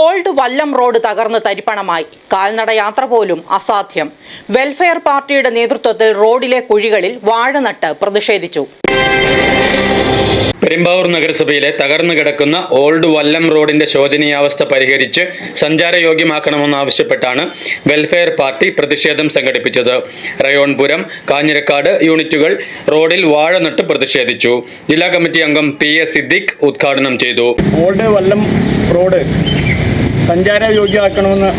Old വല്ലം road തകർന്ന് തരിപ്പണമായി. കാൽനട യാത്ര പോലും അസാധ്യം. വെൽഫെയർ പാർട്ടിയുടെ നേതൃത്വത്തിൽ റോഡിലെ കുഴികളിൽ വാഴ നട്ട് പ്രതിഷേധിച്ചു. പെരുമ്പാവൂർ നഗരസഭയിലെ തകർന്നു കിടക്കുന്ന ഓൾഡ് വല്ലം റോഡിന്റെ ശോചനീയാവസ്ഥ പരിഹരിച്ച് സഞ്ചാരയോഗ്യമാക്കണമെന്നാവശ്യപ്പെട്ടാണ് വെൽഫെയർ പാർട്ടി പ്രതിഷേധം സംഘടിപ്പിച്ചത്. റയോൺപുരം കാഞ്ഞിരക്കാട് യൂണിറ്റുകൾ റോഡിൽ വാഴ നട്ട് പ്രതിഷേധിച്ചു. ജില്ലാ കമ്മിറ്റി അംഗം പി എസ് സിദ്ദിഖ് ഉദ്ഘാടനം ചെയ്തു. ഓൾഡ് വല്ലം റോഡ് സഞ്ചാരയോഗ്യമാക്കണമെന്ന്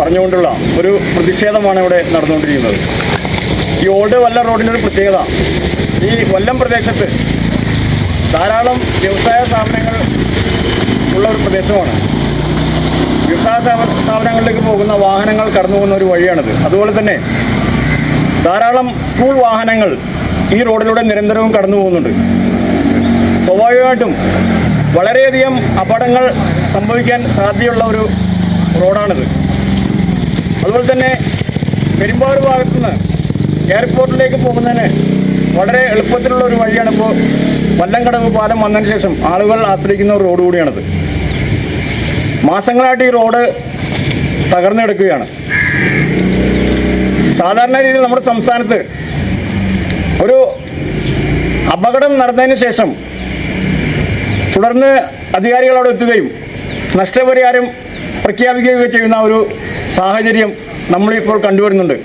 പറഞ്ഞുകൊണ്ടുള്ള ഒരു പ്രതിഷേധമാണ് ഇവിടെ നടന്നുകൊണ്ടിരിക്കുന്നത്. ഈ ഓൾഡ് വല്ലം റോഡിന്റെ ഒരു പ്രത്യേകത. ഈ വല്ലം പ്രദേശത്ത് ധാരാളം വ്യവസായ സ്ഥാപനങ്ങൾ ഉള്ള ഒരു പ്രദേശമാണ്. വ്യവസായ സ്ഥാപനങ്ങളിലേക്ക് പോകുന്ന വാഹനങ്ങൾ കടന്നു പോകുന്ന ഒരു വഴിയാണിത്. അതുപോലെ തന്നെ ധാരാളം സ്കൂൾ വാഹനങ്ങൾ ഈ റോഡിലൂടെ നിരന്തരവും കടന്നു പോകുന്നുണ്ട്. സ്വാഭാവികമായിട്ടും വളരെയധികം അപകടങ്ങൾ സംഭവിക്കാൻ സാധ്യതയുള്ള ഒരു റോഡാണിത്. അതുപോലെ തന്നെ പെരുമ്പാവൂർ ഭാഗത്തു നിന്ന് എയർപോർട്ടിലേക്ക് പോകുന്നതിന് വളരെ എളുപ്പത്തിലുള്ള ഒരു വഴിയാണ് ഇപ്പോൾ വല്ലംകടവ് പാലം വന്നതിന് ശേഷം ആളുകൾ ആശ്രയിക്കുന്ന ഒരു റോഡ് കൂടിയാണിത്. മാസങ്ങളായിട്ട് ഈ റോഡ് തകർന്നു കിടക്കുകയാണ് സാധാരണ രീതിയിൽ നമ്മുടെ സംസ്ഥാനത്ത് ഒരു അപകടം നടന്നതിന് ശേഷം തുടർന്ന് അധികാരികൾ അവിടെ എത്തുകയും നഷ്ടപരിഹാരം പ്രഖ്യാപിക്കുകയൊക്കെ ചെയ്യുന്ന ഒരു സാഹചര്യം നമ്മളിപ്പോൾ കണ്ടുവരുന്നുണ്ട്.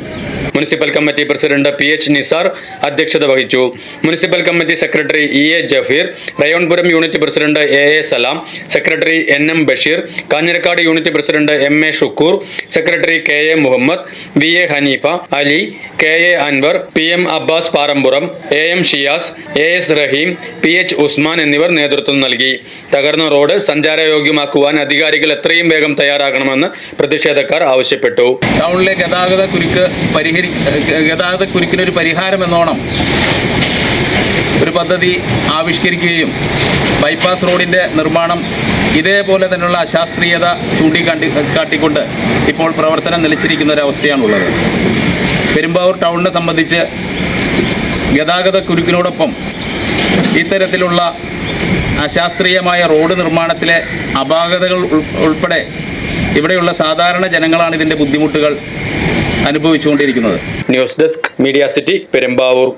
Municipal committee president P H Nisar അധ്യക്ഷത വഹിച്ചു. Municipal committee secretary E A Jafeer Rayonpuram unit president A A Salam secretary N M Basheer Kanjirakkad unit president M A Shukoor secretary K A Muhammad V A Haneefa Ali K A Anwar P M Abbas Parampuram A M Shiyas A S Raheem P H Usman എന്നിവർ നേതൃത്വം നൽകി. തകർന്ന road സഞ്ചാരയോഗ്യമാക്കുവാൻ അധികാരികൾ എത്രയും വേഗം തയ്യാറാകണമെന്ന് പ്രതിഷേധക്കാർ ആവശ്യപ്പെട്ടു. ടൗണിലെ ഗതാഗത കുരുക്ക് പരിഹരി ഗതാഗത കുരുക്കിനൊരു പരിഹാരം എന്നോണം ഒരു പദ്ധതി ആവിഷ്കരിക്കുകയും ബൈപ്പാസ് റോഡിന്റെ നിർമ്മാണം ഇതേപോലെ തന്നെയുള്ള അശാസ്ത്രീയത ചൂണ്ടിക്കാട്ടി കാട്ടിക്കൊണ്ട് ഇപ്പോൾ പ്രവർത്തനം നിലച്ചിരിക്കുന്ന ഒരവസ്ഥയാണുള്ളത് പെരുമ്പാവൂർ ടൗണിനെ സംബന്ധിച്ച് ഗതാഗത കുരുക്കിനോടൊപ്പം ഇത്തരത്തിലുള്ള അശാസ്ത്രീയമായ റോഡ് നിർമ്മാണത്തിലെ അപാകതകൾ ഉൾ- ഉൾപ്പെടെ ഇവിടെയുള്ള സാധാരണ ജനങ്ങളാണ് ഇതിന്റെ ബുദ്ധിമുട്ടുകൾ അനുഭവിച്ചുകൊണ്ടിരിക്കുന്നത്. News desk media city Perumbavoor.